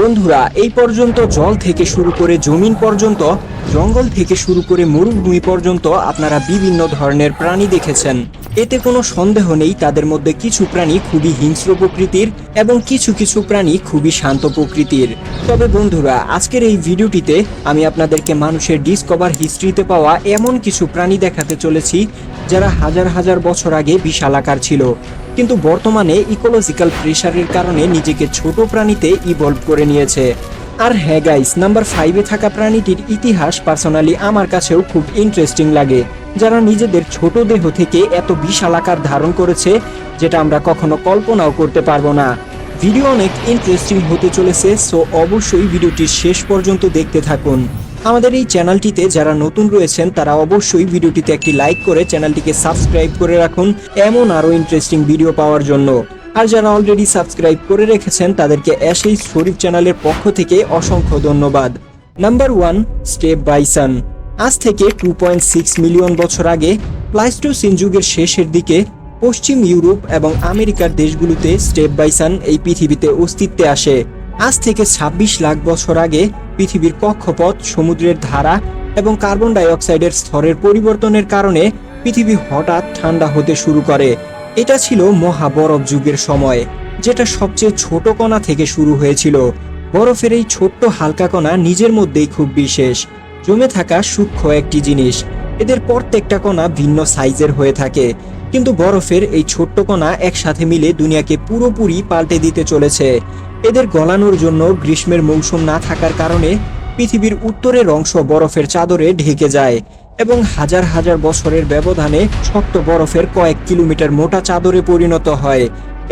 বন্ধুরা, এই পর্যন্ত জল থেকে শুরু করে জমিন পর্যন্ত, জঙ্গল থেকে শুরু করে মরুভূমি পর্যন্ত আপনারা বিভিন্ন ধরনের প্রাণী দেখেছেন। এতে কোনো সন্দেহ নেই, তাদের মধ্যে কিছু প্রাণী খুবই হিংস্র প্রকৃতির এবং কিছু কিছু প্রাণী খুবই শান্ত প্রকৃতির। তবে বন্ধুরা, আজকের এই ভিডিওটিতে আমি আপনাদেরকে মানুষের ডিসকভার হিস্ট্রিতে পাওয়া এমন কিছু প্রাণী দেখাতে চলেছি যারা হাজার হাজার বছর আগে বিশাল আকার ছিল, কিন্তু বর্তমানে ইকোলজিক্যাল প্রেশারের কারণে নিজেকে ছোট প্রাণীতে ইভলভ করে নিয়েছে। আর হ্যাঁ গাইস নাম্বার ফাইভে থাকা প্রাণীটির ইতিহাস পার্সোনালি আমার কাছেও খুব ইন্টারেস্টিং লাগে, যারা নিজেদের ছোট দেহ থেকে এত বিশাল আকার ধারণ করেছে, যেটা আমরা কখনো কল্পনাও করতে পারব না। ভিডিও অনেক ইন্টারেস্টিং হতে চলেছে সো অবশ্যই ভিডিওটির শেষ পর্যন্ত দেখতে থাকুন। আমাদের এই চ্যানেলটিতে যারা নতুন রয়েছেন, তারা অবশ্যই ভিডিওটিতে একটি লাইক করে চ্যানেলটিকে সাবস্ক্রাইব করে রাখুন, এমন আরও ইন্টারেস্টিং ভিডিও পাওয়ার জন্য। আর যারা অলরেডি সাবস্ক্রাইব করে রেখেছেন, তাদেরকে অ্যাশেই শরীফ চ্যানেলের পক্ষ থেকে অসংখ্য ধন্যবাদ। নাম্বার ওয়ান স্টেপ বাইসন আজ থেকে টু পয়েন্ট সিক্স মিলিয়ন বছর আগে প্লাইস্টোসিন যুগের শেষের দিকে, পশ্চিম ইউরোপ এবং আমেরিকার দেশগুলোতে স্টেপ বাইসান এই পৃথিবীতে অস্তিত্বে আসে। আজ থেকে ২৬ লাখ বছর আগে পৃথিবীর কক্ষপথ, সমুদ্রের ধারা এবং কার্বন ডাই অক্সাইডের স্তরের পরিবর্তনের কারণে পৃথিবী হঠাৎ ঠান্ডা হতে শুরু করে। এটা ছিল মহাবরফ যুগের সময়, যেটা সবচেয়ে ছোট কণা থেকে শুরু হয়েছিল। বরফের এই ছোট্ট হালকা কণা নিজের মধ্যেই খুব বিশেষ। জমে থাকা সূক্ষ্ম একটি জিনিস এদের প্রত্যেকটা কণা ভিন্ন সাইজের হয়ে থাকে। কিন্তু বরফের এই ছোট্ট কণা একসাথে মিলে দুনিয়াকে পুরোপুরি পাল্টে দিতে চলেছে। এদের গলানোর জন্য গ্রীষ্মের মৌসুম না থাকার কারণে পৃথিবীর উত্তরের অংশ বরফের চাদরে ঢেকে যায় এবং হাজার হাজার বছরের ব্যবধানে শক্ত বরফের কয়েক কিলোমিটার মোটা চাদরে পরিণত হয়।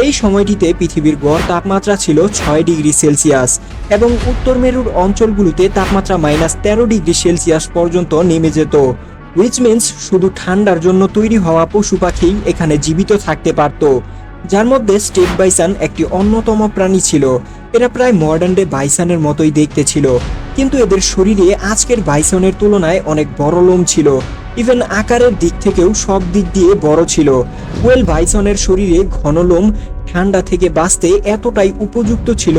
এই সময়টিতে পৃথিবীর গড় তাপমাত্রা ছিল ছয় ডিগ্রি সেলসিয়াস এবং উত্তর মেরুর অঞ্চলগুলোতে তাপমাত্রা মাইনাস তেরো ডিগ্রি সেলসিয়াস পর্যন্ত নেমে যেত। উইচ মিন্স শুধু ঠান্ডার জন্য তৈরি হওয়া পশু পাখি এখানে জীবিত থাকতে পারত। যার মধ্যে স্টেপ বাইসান একটি অন্যতম প্রাণী ছিল। এরা প্রায় মডার্ন ডে বাইসানের মতোই দেখতে ছিল। কিন্তু এদের শরীরে আজকের বাইসনের তুলনায় অনেক বড় লোম ছিল। ইভেন আকারের দিক থেকেও সব দিক দিয়ে বড় ছিল। ওয়েল বাইসনের শরীরে ঘন লোম ঠান্ডা থেকে বাঁচতে এতটাই উপযুক্ত ছিল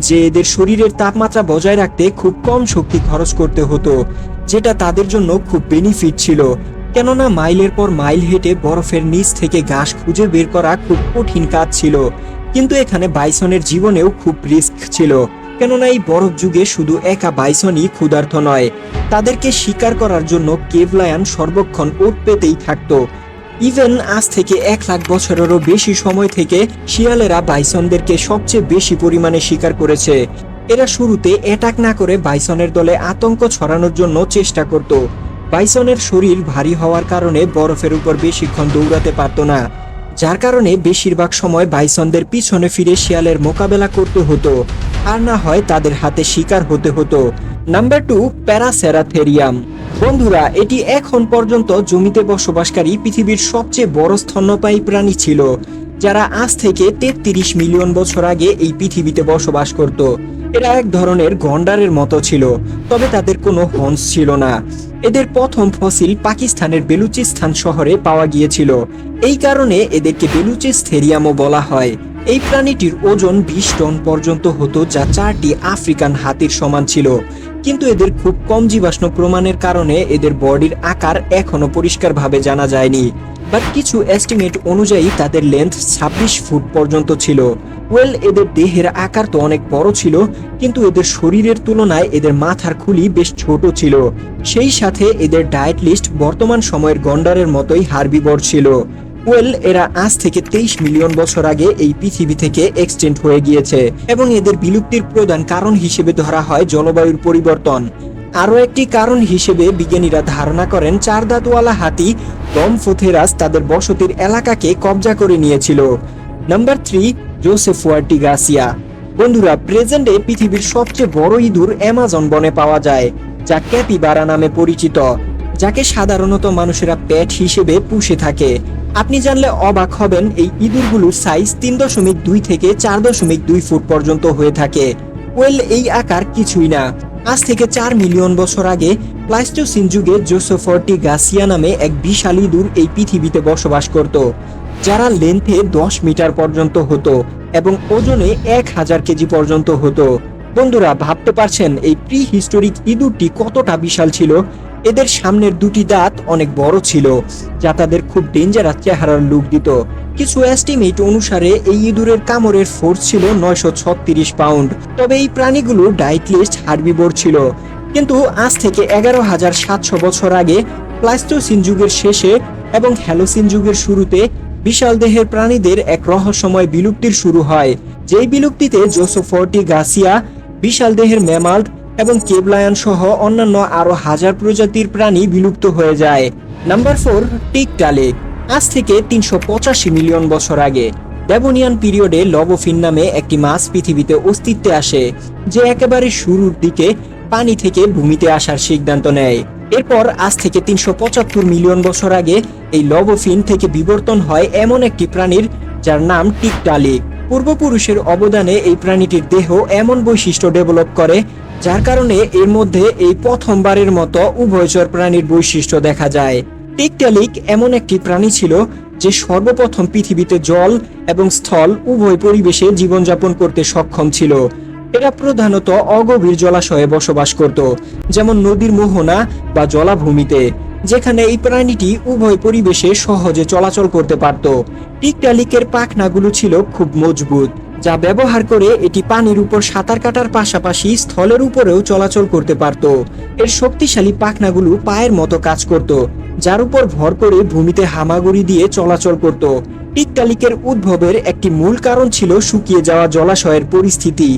যে এদের শরীরের তাপমাত্রা বজায় রাখতে খুব কম শক্তি খরচ করতে হতো, যেটা তাদের জন্য খুব বেনিফিট ছিল। কেননা মাইলের পর মাইল হেঁটে বরফের নিচ থেকে ঘাস খুঁজে বের করা খুব কঠিন কাজ ছিল। কিন্তু এখানে বাইসনের জীবনেও খুব রিস্ক ছিল। কেননা এই বরফ যুগে শুধু একা বাইসনই ক্ষুধার্ত নয়, তাদেরকে শিকার করার জন্য কেভলায়ান সর্বক্ষণ ওট পেতেই থাকতো। ইভেন আজ থেকে এক লাখ বছরেরও বেশি সময় থেকে শিয়ালেরা বাইসনদেরকে সবচেয়ে বেশি পরিমাণে শিকার করেছে। এরা শুরুতে অ্যাটাক না করে বাইসনের দলে আতঙ্ক ছড়ানোর জন্য চেষ্টা করত। বাইসনের শরীর ভারী হওয়ার কারণে বরফের উপর বেশিক্ষণ দৌড়াতে পারত না, যার কারণে বেশিরভাগ সময় বাইসনদের পিছনে ফিরে শিয়ালের মোকাবেলা করতে হতো, আর না হয় তাদের হাতে শিকার হতে হতো। Number two, paraceratherium. বন্ধুরা, এটি এখন পর্যন্ত জমিতে বসবাসকারী পৃথিবীর সবচেয়ে বড় স্তন্যপায়ী প্রাণী ছিল, যারা আজ থেকে তেত্রিশ মিলিয়ন বছর আগে এই পৃথিবীতে বসবাস করত। এরা এক ধরনের গন্ডারের মতো ছিল, তবে তাদের কোনো হংস ছিল না। এদের প্রথম ফসিল পাকিস্তানের বেলুচিস্তান শহরে পাওয়া গিয়েছিল। এই কারণে এদেরকে বেলুচিস্থেরিয়ামও বলা হয়। এই প্রাণীটির ওজন বিশ টন পর্যন্ত হতো যা চারটি আফ্রিকান হাতির সমান ছিল। কিন্তু এদের খুব কম জীবাশ্ম প্রমাণের কারণে এদের বডির আকার এখনও পরিষ্কারভাবে জানা যায়নি। বাট কিছু এস্টিমেট অনুযায়ী তাদের লেন্থ ছাব্বিশ ফুট পর্যন্ত ছিল। ওয়েল, এদের দেহের আকার তো অনেক বড় ছিল, কিন্তু এদের শরীরের তুলনায় এদের মাথার খুলি বেশ ছোট ছিল। সেই সাথে এদের ডায়েট লিস্ট বর্তমান সময়ের গন্ডারের মতোই হার্বিবর ছিল। ওয়েল এরা আজ থেকে তেইশ মিলিয়ন বছর আগে এই পৃথিবী থেকে এক্সটেন্ট হয়ে গিয়েছে এবং এদের বিলুপ্তির প্রধান কারণ হিসেবে ধরা হয় জলবায়ুর পরিবর্তন। আরও একটি কারণ হিসেবে বিজ্ঞানীরা ধারণা করেন, চার দাঁতওয়ালা হাতি রমফোথেরাস তাদের বসতির এলাকাকে কবজা করে নিয়েছিল। Number three, Josephoartigasia. বন্ধুরা, প্রেজেন্টে পৃথিবীর সবচেয়ে বড় ইঁদুর অ্যামাজন বনে পাওয়া যায়, যা ক্যাপিবারা নামে পরিচিত, যাকে সাধারণত মানুষেরা প্যাট হিসেবে পুষে থাকে। আপনি জানলে অবাক হবেন, এই ইঁদুরগুলোর সাইজ তিন দশমিক দুই থেকে চার দশমিক দুই ফুট পর্যন্ত হয়ে থাকে। ওয়েল, এই আকার কিছুই না। আজ থেকে চার মিলিয়ন বছর আগে প্লাস্টোসিন যুগে জোসোফর্টি গাসিয়া নামে এক বিশাল ইঁদুর এই পৃথিবীতে বসবাস করত, যারা লেন্থে দশ মিটার পর্যন্ত হতো এবং ওজনে এক হাজার কেজি পর্যন্ত হতো। বন্ধুরা, ভাবতে পারছেন এই প্রি হিস্টোরিক ইঁদুরটি কতটা বিশাল ছিল? এদের সামনের দুটি দাঁত অনেক বড় ছিল, যা তাদের খুব ডেঞ্জারাস চেহারার লুক দিত। কিছু এস্টিমেট অনুসারে এই ইঁদুরের কামড়ের ফোর্স ছিল নয়শো ছত্রিশ পাউন্ড তবে এই প্রাণীগুলো ডাইটলিস্ট হার্বিবোর ছিল। কিন্তু আজ থেকে এগারো হাজার সাতশো বছর আগে প্লাস্টোসিন যুগের শেষে এবং হ্যালোসিন যুগের শুরুতে বিশাল দেহের প্রাণীদের এক রহস্যময় বিলুপ্তির শুরু হয়। যেই বিলুপ্তিতে জোসোফর্টি গাসিয়া বিশাল দেহের ম্যামাল্ট এবং কেবলায়ান সহ অন্যান্য আরও হাজার প্রজাতির প্রাণী বিলুপ্ত হয়ে যায়। নাম্বার ফোর টিকটালেক আজ থেকে তিনশো পঁচাশি মিলিয়ন বছর আগে ডেবোনিয়ান পিরিয়ডে লবফিন নামে একটি মাছ পৃথিবীতে অস্তিত্বে আসে, যে একেবারে শুরুর দিকে পানি থেকে ভূমিতে আসার সিদ্ধান্ত নেয়। এরপর আজ থেকে তিনশো পঁচাত্তর মিলিয়ন বছর আগে এই লবফিন থেকে বিবর্তন হয় এমন একটি প্রাণীর, যার নাম টিকটালিক পূর্বপুরুষের অবদানে এই প্রাণীটির দেহ এমন বৈশিষ্ট্য ডেভেলপ করে যার কারণে এর মধ্যে এই প্রথমবারের মতো উভয়চর প্রাণীর বৈশিষ্ট্য দেখা যায়। টিকটালিক এমন একটি প্রাণী ছিল যে সর্বপ্রথম পৃথিবীতে জল এবং স্থল উভয় পরিবেশে জীবনযাপন করতে সক্ষম ছিল। এরা প্রধানত অগভীর জলাশয়ে বসবাস করত, যেমন নদীর মোহনা বা জলাভূমিতে, যেখানে এই প্রাণীটি উভয় পরিবেশে সহজে চলাচল করতে পারত। টিকটালিকের পাখনাগুলো ছিল খুব মজবুত। যা ব্যবহার করে এটি পানির উপর সাঁতার কাটার পাশাপাশি স্থলের উপরেও চলাচল করতে পারত। এর শক্তিশালী পাখনাগুলো পায়ের মতো কাজ করত, যার উপর ভর করে ভূমিতে হামাগুড়ি দিয়ে চলাচল করত। টিকটালিকের উদ্ভবের একটি মূল কারণ ছিল শুকিয়ে যাওয়া জলাশয়ের পরিস্থিতি।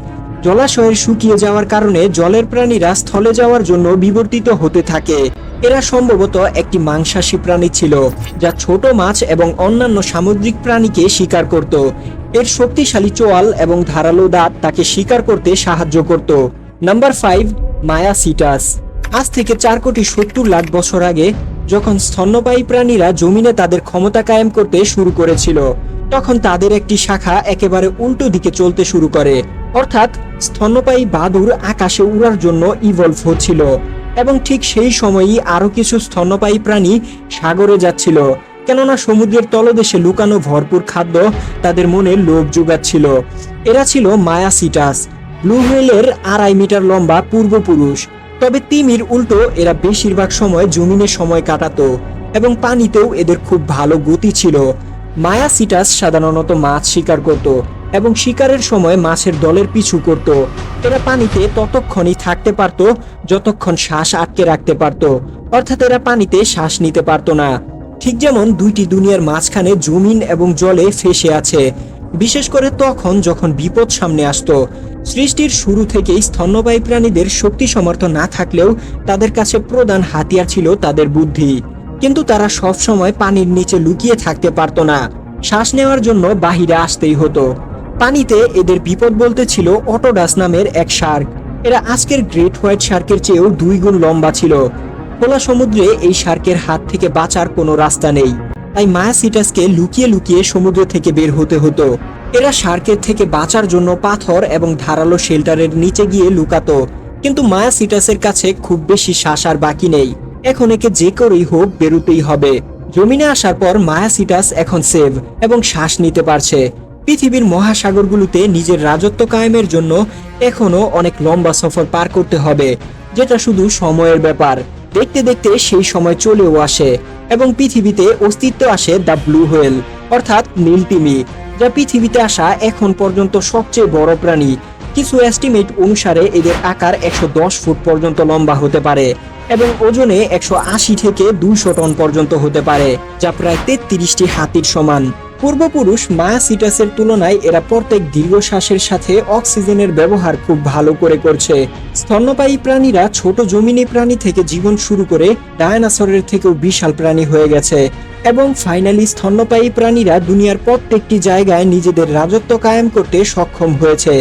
জলাশয়ের শুকিয়ে যাওয়ার কারণে জলের প্রাণীরা স্থলে যাওয়ার জন্য বিবর্তিত হতে থাকে। এরা সম্ভবত একটি মাংসাশী প্রাণী ছিল, যা ছোট মাছ এবং অন্যান্য সামুদ্রিক প্রাণীকে শিকার করত। এর শক্তিশালী চোয়াল এবং ধারালো দাঁত তাকে শিকার করতে সাহায্য করত। নাম্বার ফাইভ মায়াসিটাস আজ থেকে চার কোটি সত্তর লাখ বছর আগে, যখন স্তন্যপায়ী প্রাণীরা জমিনে তাদের ক্ষমতা কায়েম করতে শুরু করেছিল, তখন তাদের একটি শাখা একেবারে উল্টো দিকে চলতে শুরু করে। অর্থাৎ স্তন্যপায়ী বাদুর আকাশে উড়ার জন্য ইভলভ হচ্ছিল, এবং ঠিক সেই সময়ই আরও কিছু স্তন্যপায়ী প্রাণী সাগরে যাচ্ছিল, কেননা সমুদ্রের তলদেশে লুকানো ভরপুর খাদ্য তাদের মনে লোভ যোগাচ্ছিল। এরা ছিল মায়াসিটাস, ব্লু হোয়েলের আড়াই মিটার লম্বা পূর্বপুরুষ, তবে তিমির উল্টো এরা বেশিরভাগ সময় জমিনে সময় কাটাতো, এবং পানিতেও এদের খুব ভালো গতি ছিল। মায়াসিটাস সাধারণত মাছ শিকার করত এবং শিকারের সময় মাছের দলের পিছু করত। এরা পানিতে ততক্ষণই থাকতে পারত, যতক্ষণ শ্বাস আটকে রাখতে পারত। অর্থাৎ এরা পানিতে শ্বাস নিতে পারত না। ঠিক যেমন দুইটি দুনিয়ার মাঝখানে জমিন এবং জলে ফেসে আছে। বিশেষ করে তখন যখন বিপদ সামনে আসতো। সৃষ্টির শুরু থেকেই স্তন্যবায়ী প্রাণীদের শক্তি সমর্থ না থাকলেও তাদের কাছে প্রধান হাতিয়ার ছিল তাদের বুদ্ধি। কিন্তু তারা সব সময় পানির নিচে লুকিয়ে থাকতে পারতো না। শ্বাস নেওয়ার জন্য বাহিরে আসতেই হতো। পানিতে এদের বিপদ বলতে ছিল অটোডাস নামের এক শার্ক। এরা আজকের গ্রেট হোয়াইট শার্কের চেয়েও দুই গুণ লম্বা ছিল। খোলা সমুদ্রে এই শার্কের হাত থেকে বাঁচার কোনো রাস্তা নেই। তাই মায়াসিটাসকে লুকিয়ে লুকিয়ে সমুদ্র থেকে বের হতে হতো। এরা শার্কের থেকে বাঁচার জন্য পাথর এবং ধারালো শেল্টারের নিচে গিয়ে লুকাতো। কিন্তু মায়াসিটাসের কাছে খুব বেশি শ্বাস আর বাকি নেই। এখন একে যে করেই হোক বেরোতেই হবে। জমিনে আসার পর মায়াসিটাস এখন সেভ এবং শ্বাস নিতে পারছে। পৃথিবীর মহাসাগরগুলোতে নিজের রাজত্ব কায়েমের জন্য এখনও অনেক লম্বা সফর পার করতে হবে, যেটা শুধু সময়ের ব্যাপার। দেখতে দেখতে সেই সময় চলেও আসে এবং পৃথিবীতে অস্তিত্ব আসে দ্য ব্লু হোয়েল, অর্থাৎ নীল তিমি, যা পৃথিবীতে আসা এখন পর্যন্ত সবচেয়ে বড় প্রাণী। কিছু এস্টিমেট অনুসারে এদের আকার একশো দশ ফুট পর্যন্ত লম্বা হতে পারে এবং ওজনে একশো আশি থেকে দুইশো টন পর্যন্ত হতে পারে, যা প্রায় তেত্রিশটি হাতির সমান। পূর্বপুরুষ মায়াসিটাসের তুলনায় এরা প্রত্যেক দীর্ঘশ্বাসের সাথে অক্সিজেনের ব্যবহার খুব ভালো করে করছে। স্তন্যপায়ী প্রাণীরা ছোট জমিনী প্রাণী থেকে জীবন শুরু করে ডায়নাসরের থেকেও বিশাল প্রাণী হয়ে গেছে এবং ফাইনালি স্তন্যপায়ী প্রাণীরা দুনিয়ার প্রত্যেকটি জায়গায় নিজেদের রাজত্ব কায়েম করতে সক্ষম হয়েছে।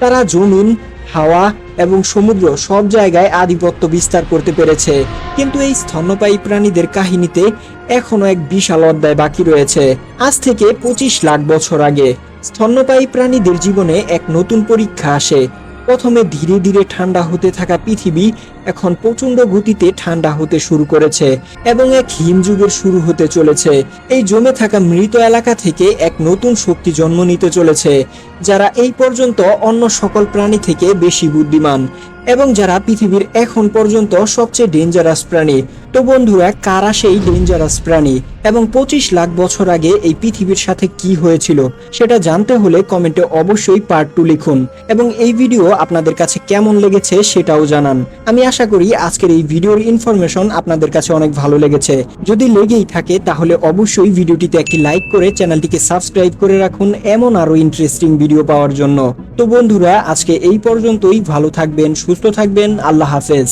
তারা জমিন হাওয়া এবং সমুদ্র সব জায়গায় আধিপত্য বিস্তার করতে পেরেছে। কিন্তু এই স্তন্যপায়ী প্রাণীদের কাহিনীতে এখনও এক বিশাল অধ্যায় বাকি রয়েছে। আজ থেকে পঁচিশ লাখ বছর আগে স্তন্যপায়ী প্রাণীদের জীবনে এক নতুন পরীক্ষা আসে। প্রথমে ধীরে ধীরে ঠান্ডা হতে থাকা পৃথিবী এখন প্রচণ্ড গতিতে ঠান্ডা হতে শুরু করেছে এবং এক হিমযুগের শুরু হতে চলেছে। এই জমে থাকা মৃত এলাকা থেকে এক নতুন শক্তি জন্ম নিতে চলেছে, যারা এই পর্যন্ত অন্য সকল প্রাণী থেকে বেশি বুদ্ধিমান এবং যারা পৃথিবীর এখন পর্যন্ত সবচেয়ে ডেঞ্জারাস প্রাণী। তো বন্ধুরা, কারা সেই ডেঞ্জারাস প্রাণী এবং পঁচিশ লাখ বছর আগে এই পৃথিবীর সাথে কি হয়েছিল সেটা জানতে হলে কমেন্টে অবশ্যই পার্ট টু লিখুন এবং এই ভিডিও আপনাদের কাছে কেমন লেগেছে সেটাও জানান। আমি আশা করি আজকের এই ভিডিওর ইনফরমেশন আপনাদের কাছে অনেক ভালো লেগেছে। যদি লেগেই থাকে, তাহলে অবশ্যই ভিডিওটিতে একটি লাইক করে চ্যানেলটিকে সাবস্ক্রাইব করে রাখুন, এমন আরও ইন্টারেস্টিং ভিডিও পাওয়ার জন্য। তো বন্ধুরা, আজকে এই পর্যন্তই। ভালো থাকবেন, সুস্থ থাকবেন। আল্লাহ হাফেজ।